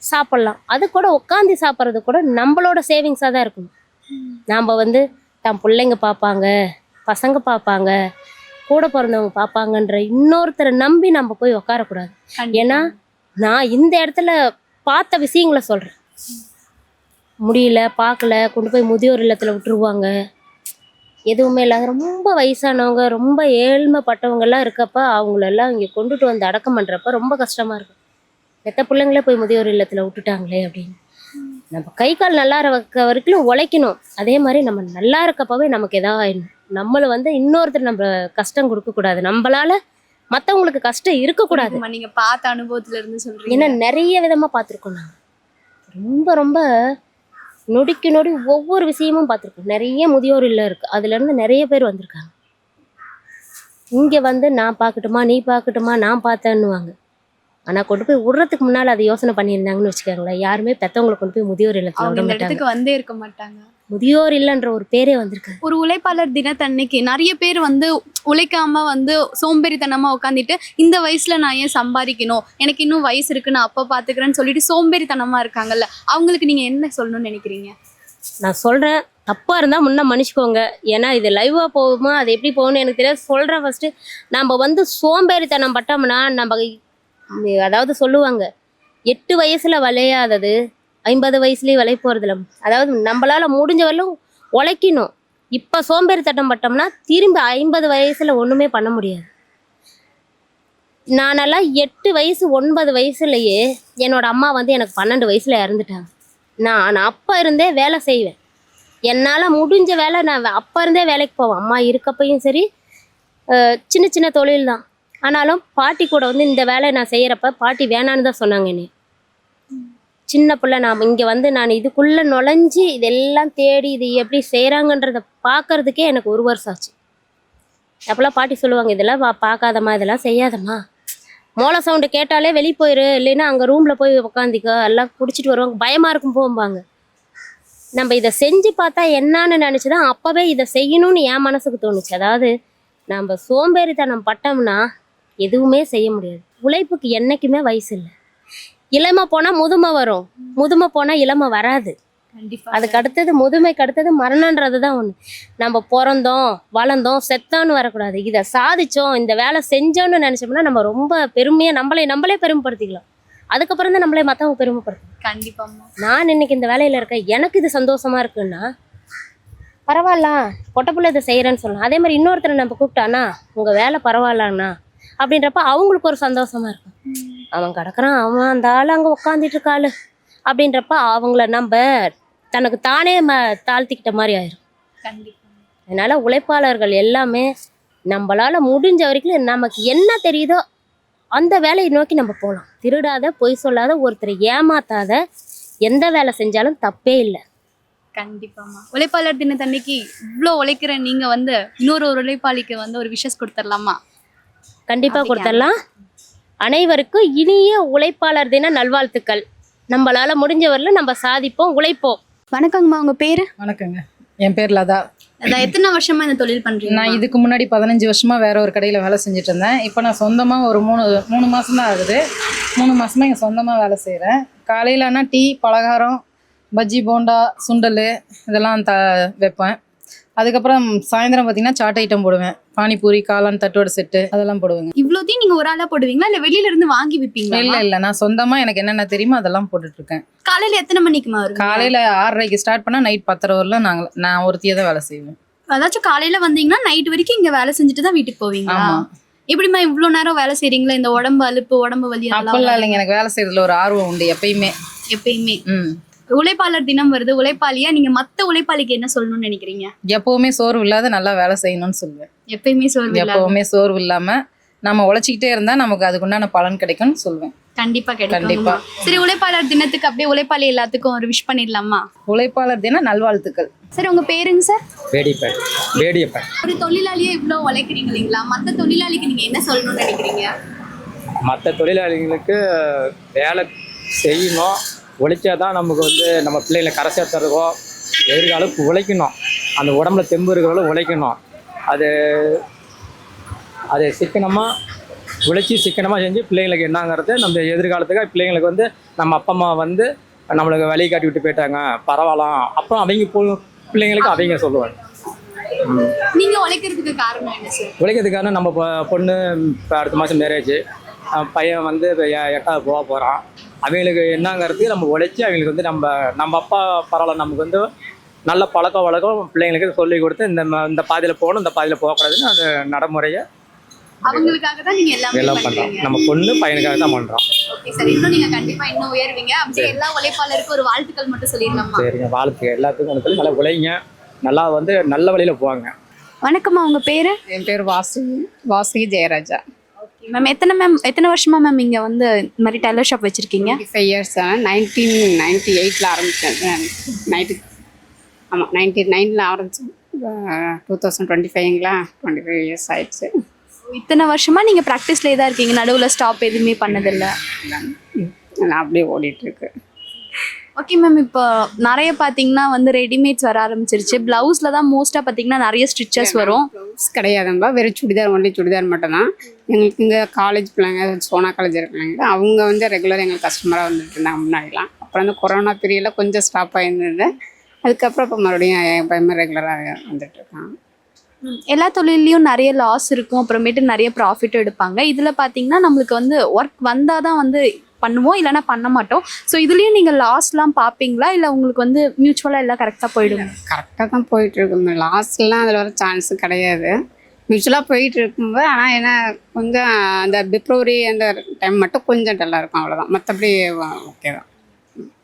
சாப்பிட்லாம். அது கூட உட்காந்து சாப்பிட்றது கூட நம்மளோட சேவிங்ஸாக தான் இருக்கணும் நாம் வந்து தன் பிள்ளைங்க பார்ப்பாங்க பசங்க பார்ப்பாங்க கூட பிறந்தவங்க பார்ப்பாங்கன்ற இன்னொருத்தரை நம்பி நம்ம போய் உட்காரக்கூடாது. ஏன்னா நான் இந்த இடத்துல பார்த்த விஷயங்களை சொல்கிறேன் முடியல பார்க்கல கொண்டு போய் முதியோர் இல்லத்தில் விட்டுருவாங்க. எதுவுமே இல்லாத ரொம்ப வயசானவங்க ரொம்ப ஏழ்மைப்பட்டவங்கெல்லாம் இருக்கப்ப அவங்களெல்லாம் இங்கே கொண்டுட்டு வந்து அடக்கம் பண்ணுறப்ப ரொம்ப கஷ்டமாக இருக்கும். எத்த பிள்ளைங்களே போய் முதியோர் இல்லத்தில் விட்டுட்டாங்களே அப்படின்னு. நம்ம கை கால் நல்லா இருக்க வரைக்கும் உழைக்கணும். அதே மாதிரி நம்ம நல்லா இருக்கப்பவே நமக்கு எதாவது ஆயிடணும். நம்மளை வந்து இன்னொருத்தர் நம்ம கஷ்டம் கொடுக்கக்கூடாது நம்மளால மற்றவங்களுக்கு கஷ்டம் இருக்கக்கூடாது ஆமா, நீங்க பார்த்த அனுபவத்துல இருந்து சொல்றீங்க. ஏன்னா நிறைய விதமாக பார்த்துருக்கோம் நாங்கள் ரொம்ப ரொம்ப நொடிக்கு நொடி ஒவ்வொரு விஷயமும் பார்த்துருக்கோம். நிறைய முதியோர் இல்லம் இருக்குது அதுலேருந்து நிறைய பேர் வந்திருக்காங்க. இங்கே வந்து நான் பார்க்கட்டுமா நீ பார்க்கட்டுமா நான் பார்த்தேன்னுவாங்க. ஆனால் கொண்டு போய் விடுறதுக்கு முன்னால் அதை யோசனை பண்ணியிருந்தாங்கன்னு வச்சுக்கோங்களேன். யாருமே பெற்றவங்களை கொண்டு போய் முதியோர் இல்லத்தில் விட மாட்டாங்க. வந்தே இருக்க மாட்டாங்க. முதியோர் இல்லைன்ற ஒரு பேரே வந்திருக்கு. ஒரு உழைப்பாளர் தினத்தன்னைக்கு நிறைய பேர் வந்து உழைக்காம வந்து சோம்பேறித்தனமா உட்காந்துட்டு இந்த வயசுல நான் ஏன் சம்பாதிக்கணும்? எனக்கு இன்னும் வயசு இருக்கு நான் அப்ப பாத்துக்கிறேன்னு சொல்லிட்டு சோம்பேறித்தனமா இருக்காங்கல்ல அவங்களுக்கு நீங்க என்ன சொல்லணும்னு நினைக்கிறீங்க? நான் சொல்கிறேன் தப்பாக இருந்தால் முன்ன மன்னிச்சுக்கோங்க. ஏன்னா இது லைவாக போகுமா அது எப்படி போகும்னு எனக்கு தெரியாது. சொல்கிறேன் ஃபஸ்ட்டு நம்ம வந்து சோம்பேறித்தனம் பட்டோம்னா நம்ம அதாவது சொல்லுவாங்க எட்டு வயசில் விளையாதது ஐம்பது வயசுலேயே விலை போகிறதில்ல அதாவது நம்மளால் முடிஞ்ச வரலும் உழைக்கணும். இப்போ சோம்பேறித்தனம் பட்டோம்னா திரும்பி ஐம்பது வயசில் ஒன்றுமே பண்ண முடியாது. நானெல்லாம் எட்டு வயசு ஒன்பது வயசுலேயே என்னோட அம்மா வந்து எனக்கு பன்னெண்டு வயசில் இறந்துட்டாங்க. நான் அப்போ இருந்தே வேலை செய்வேன். என்னால் முடிஞ்ச வேலை நான் அப்போ இருந்தே வேலைக்கு போவேன். அம்மா இருக்கப்பையும் சரி சின்ன சின்ன தொழில் தான். ஆனாலும் பாட்டி கூட வந்து இந்த வேலையை நான் செய்கிறப்ப பாட்டி வேணான்னு தான் சொன்னாங்க என்னை. சின்ன பிள்ளை நான் இங்கே வந்து நான் இதுக்குள்ளே நுழைஞ்சி இதெல்லாம் தேடி இது எப்படி செய்கிறாங்கன்றத பார்க்கறதுக்கே எனக்கு ஒரு வருஷம் ஆச்சு. அப்போல்லாம் பாட்டி சொல்லுவாங்க இதெல்லாம் பா பார்க்காதம்மா இதெல்லாம் செய்யாதம்மா. மோள சவுண்டு கேட்டாலே வெளியே போயிரு இல்லைன்னா அங்கே ரூமில் போய் உட்காந்துக்கோ எல்லாம் குடிச்சிட்டு வருவாங்க பயமாக இருக்கும் போகும்பாங்க நம்ம இதை செஞ்சு பார்த்தா என்னன்னு நினச்சி தான் அப்போவே இதை செய்யணும்னு என் மனசுக்கு தோணுச்சு. அதாவது நம்ம சோம்பேறித்தனம் பட்டோம்னா எதுவுமே செய்ய முடியாது. உழைப்புக்கு என்றைக்குமே வயசு இல்லை. இளமை போனால் முதுமை வரும். முதுமை போனால் இளமை வராது. கண்டிப்பா. அதுக்கு அடுத்தது முதுமைக்கு அடுத்தது மரணன்றது தான் ஒன்று நம்ம பிறந்தோம் வளர்ந்தோம் செத்தோன்னு வரக்கூடாது. இதை சாதிச்சோம் இந்த வேலை செஞ்சோன்னு நினச்சோம்னா நம்ம ரொம்ப பெருமையாக நம்மளே நம்மளே பெருமைப்படுத்திக்கலாம். அதுக்கப்புறம் தான் நம்மளே மற்றவங்க பெருமைப்படுத்தணும் கண்டிப்பாம்மா. நான் இன்னைக்கு இந்த வேலையில் இருக்கேன். எனக்கு இது சந்தோஷமா இருக்குன்னா பரவாயில்ல பொட்டப்புள்ள இதை செய்கிறேன்னு சொல்லலாம். அதே மாதிரி இன்னொருத்தரை நம்ம கூப்பிட்டானா உங்கள் வேலை பரவாயில்லண்ணா அப்படின்றப்ப அவங்களுக்கு ஒரு சந்தோஷமா இருக்கும். அவன் கிடக்குறான் அவன் அந்த ஆள் அங்கே உட்காந்துட்டு இருக்காளு அப்படின்றப்ப அவங்கள நம்ம தனக்கு தானே ம தாழ்த்திக்கிட்ட மாதிரி ஆயிரும். அதனால உழைப்பாளர்கள் எல்லாமே நம்மளால முடிஞ்ச வரைக்கும் நமக்கு என்ன தெரியுதோ அந்த வேலையை நோக்கி நம்ம போகலாம் திருடாத பொய் சொல்லாத ஒருத்தரை ஏமாத்தாத எந்த வேலை செஞ்சாலும் தப்பே இல்லை. கண்டிப்பாம்மா. உழைப்பாளர் தினத்தன்னைக்கு இவ்வளோ உழைக்கிற நீங்க வந்து இன்னொரு ஒரு உழைப்பாளிக்கு வந்து ஒரு விஷஸ் கொடுத்துடலாமா? கண்டிப்பாக? கொடுத்துடலாம். அனைவருக்கும் இனிய உழைப்பாளர் தின நல்வாழ்த்துக்கள். நம்மளால முடிஞ்ச வரையிலும் நம்ம சாதிப்போம் உழைப்போம். வணக்கங்கம்மா உங்க பேரு? வணக்கங்க. என் பேர் லதா. அதான் எத்தனை வருஷமா இந்த தொழில் பண்றீங்க? நான் இதுக்கு முன்னாடி பதினஞ்சு வருஷமா வேற ஒரு கடையில் வேலை செஞ்சுட்டு இருந்தேன் இப்போ நான் சொந்தமாக ஒரு மூணு மூணு மாதம் தான் ஆகுது. மூணு மாசமா இங்கே சொந்தமாக வேலை செய்கிறேன் காலையில் ஆனால் டீ பலகாரம் பஜ்ஜி போண்டா சுண்டல் இதெல்லாம் த வைப்பேன். அதுக்கப்புறம் சாயந்தரம் பார்த்தீங்கன்னா சாட் ஐட்டம் போடுவேன். பானிபூரி காளான் தட்டோட செட்டு அதெல்லாம் போடுவேங்க. இவ்வளோத்தையும் நீங்க ஒரு ஆளா போடுவீங்களா? இல்ல வெளியில இருந்து வாங்கி விப்பீங்களா இல்லை இல்லை. நான் சொந்தமாக எனக்கு என்னென்ன தெரியுமோ அதெல்லாம் போட்டுட்டு இருக்கேன் காலையில எத்தனை மணிக்குமா வரும் காலையில் ஆறரைக்கு ஸ்டார்ட் பண்ணால் நைட் பத்தரை வரலாம். நாங்கள் நான் ஒருத்தியே தான் வேலை செய்வேன். அதாச்சும் காலையில வந்தீங்கன்னா நைட் வரைக்கும் இங்க வேலை செஞ்சுட்டு தான் வீட்டுக்கு போவீங்களா. எப்படிம்மா இவ்வளோ நேரம் வேலை செய்றீங்களா? இந்த உடம்பு அலுப்பு உடம்பு வலி அப்பெல்லாம் இல்லைங்க. எனக்கு வேலை செய்யறதுல ஒரு ஆர்வம் உண்டு எப்பயுமே. எப்பயுமே. ம். உழைப்பாளர் தினம் வருது. உழைப்பாளியா நீங்க மத்த உழைப்பாளிக்கு என்ன சொல்லணும்னு நினைக்கிறீங்க? எப்பவுமே சோர்வு இல்லாத நல்லா வேலை செய்யணும்னு சொல்லுவேன். எப்பயுமே சோர்வு இல்லாம. எப்பவுமே சோர்வு இல்லாம நம்ம உழைச்சிக்கிட்டே இருந்தா நமக்கு அதுக்குண்டான பலன் கிடைக்கும்னு சொல்லுவேன். கண்டிப்பா கண்டிப்பா. கண்டிப்பா. சரி உழைப்பாளர் தினத்துக்கு அப்படியே உழைப்பாளி எல்லாத்துக்கும் ஒரு விஷ் பண்ணிடலாமா? உழைப்பாளர் தின நல்வாழ்த்துக்கள். சரி உங்க பேருங்க சார்? வேடிப்பேன் வேடியப்பேன் ஒரு தொழிலாளியே இவ்வளோ உழைக்கிறீங்க இல்லைங்களா? மத்த தொழிலாளிக்கு நீங்க என்ன சொல்லணும்னு நினைக்கிறீங்க? மற்ற தொழிலாளிகளுக்கு வேலை செய்யணும். உழைச்சா தான் நமக்கு வந்து நம்ம பிள்ளைகளை கரை சேர்த்துறதோ எதிர்காலத்துக்கு உழைக்கணும். அந்த உடம்புல தெம்பு இருக்கிறவங்களும் உழைக்கணும். அது அது சிக்கனமாக உழைச்சி சிக்கனமாக செஞ்சு பிள்ளைங்களுக்கு என்னங்கிறது நம்ம எதிர்காலத்துக்கு பிள்ளைங்களுக்கு வந்து நம்ம அப்பா அம்மா வந்து நம்மளுக்கு வழி காட்டி விட்டு போயிட்டாங்க. பரவாயில்லாம் அப்புறம் அவங்க போ பிள்ளைங்களுக்கு அவங்க சொல்லுவாங்க. நீங்க உழைக்கிறதுக்கு காரணம் என்ன சார் உழைக்கிறதுக்கான நம்ம பொண்ணு இப்போ அடுத்த மாதம் மேரேஜ் பையன் வந்து எட்டாவது போக போகிறான் அவங்களுக்கு என்னங்கிறது நம்ம உழைச்சி அவங்களுக்கு வந்து நம்ம நம்ம அப்பா பரவாயில்ல நமக்கு வந்து நல்ல பழக்க வழக்கம் பிள்ளைங்களுக்கு சொல்லி கொடுத்து இந்த இந்த பாதையில் போகணும் இந்த பாதையில் போகக்கூடாதுன்னு அந்த நடைமுறையை அவங்களுக்காக தான் நீங்க எல்லாமே நம்ம பொண்ணு பையனுக்காக தான் பண்ணுறோம் ஓகே சார். இன்னும் நீங்க கண்டிப்பா இன்னும் உயர்வீங்க. அப்படியே எல்லா உழைப்பாளருக்கும் ஒரு வாழ்த்துக்கள் மட்டும் சொல்லிடலாமா? சரிங்க எல்லாத்துக்கும் நல்லா உழைங்க. நல்லா வந்து நல்ல வழியில் போவாங்க. வணக்கம்மா உங்க பேரு? என் பேர் வாசுகி வாசுகி ஜெயராஜா. மேம் எத்தனை மேம் எத்தனை வருஷமா மேம் இங்க வந்து இந்த மாதிரி டெய்லர் ஷாப் வச்சிருக்கீங்க? ஃபைவ் இயர்ஸ் நைன்டீன் நைன்டி எயிட்டில் ஆரம்பித்தேன் நைன்டி ஆமாம் நைன்டி நைனில் ஆரம்பித்தேன் டூ தௌசண்ட் டுவெண்ட்டி ஃபைவ்ங்களா டுவெண்ட்டி ஃபைவ் இயர்ஸ் ஆயிடுச்சு. இத்தனை வருஷமா நீங்க ப்ராக்டிஸ்லேயே தான் இருக்கீங்க நடுவுல ஸ்டாப் எதுவுமே பண்ணதில்ல. நான் அப்படியே ஓடிட்டுருக்கு ஓகே மேம் இப்போ நிறைய பார்த்தீங்கன்னா வந்து ரெடிமேட்ஸ் வர ஆரம்பிச்சிருச்சு. பிளவுஸ்ல தான் மோஸ்ட்டாக பார்த்தீங்கன்னா நிறைய ஸ்டிச்சஸ் வரும். ப்ளவுஸ் கிடையாதும்பா. வெறும் சுடிதார் ஒன்லி சுடிதார் மட்டும்தான் எங்களுக்கு இங்கே காலேஜ் பிள்ளைங்க சோனா காலேஜ் இருக்கிறாங்க அவங்க வந்து ரெகுலர் எங்களுக்கு கஸ்டமராக வந்துட்டு இருந்தாங்க முன்னாடிலாம். அப்புறம் அந்த கொரோனா பீரியடில் கொஞ்சம் ஸ்டாப் ஆகிருந்தது அதுக்கப்புறம் இப்போ மறுபடியும் என் பையன் ரெகுலராக வந்துட்டு இருக்கான். எல்லா தொழிலையும் நிறைய லாஸ் இருக்கும். அப்புறமேட்டு நிறைய ப்ராஃபிட் எடுப்பாங்க. இதில் பார்த்தீங்கன்னா நம்மளுக்கு வந்து ஒர்க் வந்தால் தான் வந்து பண்ணுவோம் இல்லைன்னா பண்ண மாட்டோம். ஸோ இதுலேயும் நீங்கள் லாஸ்ட்லாம் பார்ப்பீங்களா இல்லை உங்களுக்கு வந்து மியூச்சுவலாக எல்லாம் கரெக்டாக போயிடும்? கரெக்டாக தான் போயிட்டுருக்கு லாஸ்ட்லாம் அதில் வர சான்ஸ் கிடையாது. மியூச்சுவலாக போயிட்டு இருக்கும்போது ஆனால் என்ன கொஞ்சம் அந்த பிப்ரவரி அந்த டைம் மட்டும் கொஞ்சம் டல்லாக இருக்கும் அவ்வளோதான் மற்றபடி ஓகே தான்.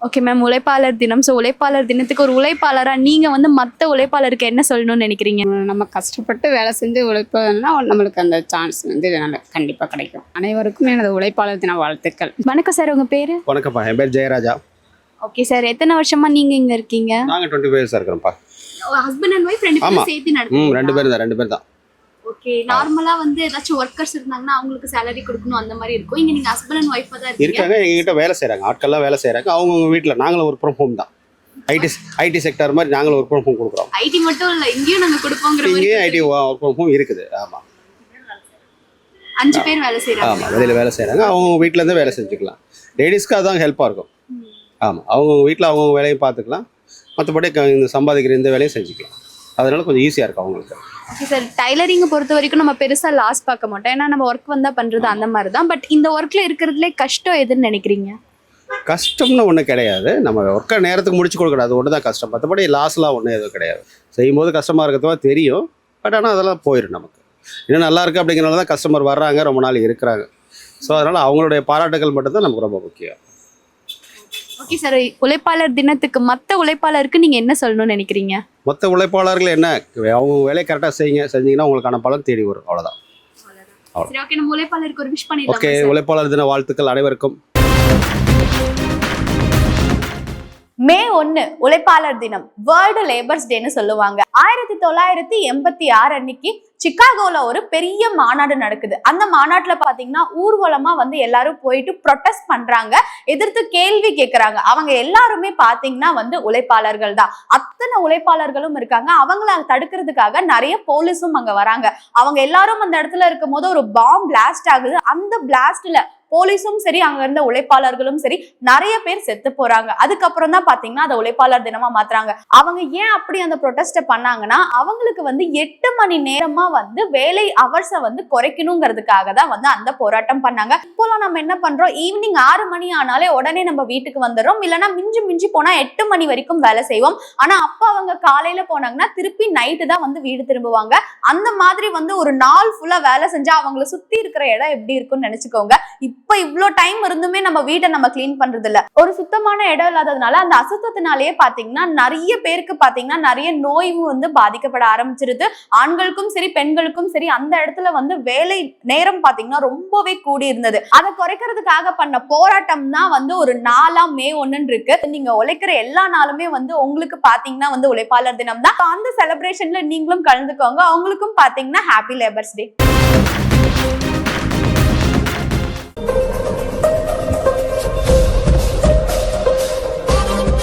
ஓகே மேம் உழைப்பாளர் தினம். ஸோ உழைப்பாளர் தினத்துக்கு ஒரு உழைப்பாளராக நீங்கள் வந்து மற்ற உழைப்பாளருக்கு என்ன சொல்லணும்னு நினைக்கிறீங்க? நம்ம கஷ்டப்பட்டு வேலை செஞ்சு உழைப்பதுன்னா நம்மளுக்கு அந்த சான்ஸ் வந்து நல்ல கண்டிப்பாக கிடைக்கும். அனைவருக்கும் எனது உழைப்பாளர் தின வாழ்த்துக்கள். வணக்கம் சார் உங்கள் பேர்? வணக்கம்ப்பா என் பேர் ஜெயராஜா. ஓகே சார் எத்தனை வருஷமா நீங்கள் இங்கே இருக்கீங்க? நாங்கள் டுவெண்ட்டி ஃபைவ் இயர்ஸ் இருக்கிறோம்ப்பா. ஹஸ்பண்ட் அண்ட் ஒய்ஃப் ரெண்டு. பேரும் சேர்த்து ம் நடத்துறீங்களா? ரெண்டு பேரும் தான் ரெண்டு பேர் தான். ஓகே நார்மலா வந்து ஏதாச்சும் ஒர்க்கர்ஸ் இருந்தாங்கன்னா அவங்களுக்கு சேலரி கொடுக்கணும் அந்த மாதிரி இருக்கும். இங்க நீங்க ஹஸ்பண்ட் அண்ட் ஒய்ஃபா தான் இருக்கீங்க. எங்ககிட்ட வேலை செய்கிறாங்க ஆட்கள்லாம் வேலை செய்கிறாங்க அவங்கவுங்க வீட்டில் நாங்களும் ஒர்க் ஃப்ரம் ஹோம் தான். ஐடி ஐடி செக்டர் மாதிரி நாங்களும் ஒர்க் ஃப்ரம் ஹோம் கொடுக்குறோம். ஐடி மட்டும் இல்ல இங்கேயும் நாங்க கொடுப்போங்கிற மாதிரி இங்கேயும் ஐடி ஒர்க் ஃப்ரம் ஹோம் இருக்குது. ஆமாம் அஞ்சு பேர் வேலை செய்யறாங்க ஆமாம் வெளியில் வேலை செய்கிறாங்க அவங்க வீட்டிலேருந்து வேலை செஞ்சுக்கலாம். லேடிஸ்க்கு அதுதான் ஹெல்ப்பாக இருக்கும். ஆமாம் அவங்கவுங்க வீட்டில் அவங்கவுங்க வேலையும் பார்த்துக்கலாம். மற்றபடி இந்த சம்பாதிக்கிற இந்த வேலையை செஞ்சுக்கலாம். அதனால கொஞ்சம் ஈஸியாக இருக்கும் அவங்களுக்கு. ஓகே சார் டைலரிங்கை பொறுத்த வரைக்கும் நம்ம பெருசாக லாஸ் பார்க்க மாட்டோம். ஏன்னா நம்ம ஒர்க் வந்தால் பண்ணுறது அந்த மாதிரி தான் பட் இந்த ஒர்க்கில் இருக்கிறதுலே கஷ்டம் எதுன்னு நினைக்கிறீங்க? கஷ்டம்னு ஒன்றும் கிடையாது. நம்ம ஒர்க்கை நேரத்துக்கு முடிச்சு கொடுக்கணும் அது ஒன்று தான் கஷ்டம் மற்றபடி லாஸ்லாம் ஒன்றும் எதுவும் கிடையாது. செய்யும்போது கஷ்டமாக இருக்கிறதா தெரியும். பட் ஆனால் அதெல்லாம் போயிடும் நமக்கு. இன்னும் நல்லா இருக்குது அப்படிங்கிறனால தான் கஸ்டமர் வர்றாங்க. ரொம்ப நாள் இருக்கிறாங்க. ஸோ அதனால் அவங்களுடைய பாராட்டுகள் மட்டும்தான் நமக்கு ரொம்ப முக்கியம். ஓகே சார் உழைப்பாளர் தினத்துக்கு மற்ற உழைப்பாளருக்கு நீங்கள் என்ன சொல்லணும்னு நினைக்கிறீங்க? மொத்த உழைப்பாளர்கள் என்ன? அவங்க வேலையை கரெக்டாக செய்யுங்க. செஞ்சீங்கன்னா உங்களுக்கான பலன் தேடி வரும். அவ்வளோதான் சரி ஓகே உழைப்பாளர் தின வாழ்த்துக்கள் அனைவருக்கும். மே ஒன்னு உழைப்பாளர் தினம். வேர்ல்டு லேபர்ஸ் டேன்னு சொல்லுவாங்க. ஆயிரத்தி தொள்ளாயிரத்தி எண்பத்தி ஆறு அன்னைக்கு சிக்காகோல ஒரு பெரிய மாநாடு நடக்குது. அந்த மாநாட்டுல பாத்தீங்கன்னா ஊர்வலமா வந்து எல்லாரும் போயிட்டு ப்ரொட்டஸ்ட் பண்றாங்க. எதிர்த்து கேள்வி கேட்கறாங்க அவங்க எல்லாருமே பாத்தீங்கன்னா வந்து உழைப்பாளர்கள் தான். அத்தனை உழைப்பாளர்களும் இருக்காங்க. அவங்கள தடுக்கிறதுக்காக நிறைய போலீஸும் அங்க வராங்க. அவங்க எல்லாரும் அந்த இடத்துல இருக்கும் போது ஒரு பாம் பிளாஸ்ட் ஆகுது. அந்த பிளாஸ்ட்ல போலீஸும் சரி அங்க இருந்த உழைப்பாளர்களும் சரி நிறைய பேர் செத்து போறாங்க. அதுக்கப்புறம் தான் பாத்தீங்கன்னா அதை உழைப்பாளர் தினமா மாத்துறாங்க. அவங்க ஏன் அப்படி அந்த ப்ரொட்டஸ்ட பண்ணாங்கன்னா அவங்களுக்கு வந்து எட்டு மணி நேரமா வந்து வேலை அவர்ஸை வந்து குறைக்கணுங்கிறதுக்காக தான் வந்து அந்த போராட்டம் பண்ணாங்க. இப்போலாம் நம்ம என்ன பண்றோம்? ஈவினிங் ஆறு மணி ஆனாலே உடனே நம்ம வீட்டுக்கு வந்துடுறோம். இல்லைன்னா மிஞ்சி மிஞ்சி போனா எட்டு மணி வரைக்கும் வேலை செய்வோம். ஆனா அப்ப அவங்க காலையில போனாங்கன்னா திருப்பி நைட்டு தான் வந்து வீடு திரும்புவாங்க. அந்த மாதிரி வந்து ஒரு நாள் ஃபுல்லா வேலை செஞ்சா அவங்கள சுத்தி இருக்கிற இடம் எப்படி இருக்கும்னு நினைச்சுக்கோங்க. இப்ப இவ்வளோ டைம் இருந்துமே நம்ம வீட்டை நம்ம க்ளீன் பண்றது இல்ல ஒரு சுத்தமான இடம் இல்லாததுனால அந்த அசுத்தத்தினாலேயே பாத்தீங்கன்னா நிறைய பேருக்கு பாத்தீங்கன்னா நிறைய நோயும் வந்து பாதிக்கப்பட ஆரம்பிச்சிருது. ஆண்களுக்கும் சரி பெண்களுக்கும் சரி அந்த இடத்துல வந்து வேலை நேரம் பாத்தீங்கன்னா ரொம்பவே கூடி இருந்தது அதை குறைக்கிறதுக்காக பண்ண போராட்டம் தான் வந்து ஒரு நாளா மே ஒன்னு இருக்கு. நீங்க உழைக்கிற எல்லா நாளுமே வந்து உங்களுக்கு பாத்தீங்கன்னா வந்து உழைப்பாளர் தினம் தான். அந்த செலிப்ரேஷன்ல நீங்களும் கலந்துக்கோங்க. அவங்களுக்கும் பாத்தீங்கன்னா ஹாப்பி லேபர்ஸ் டே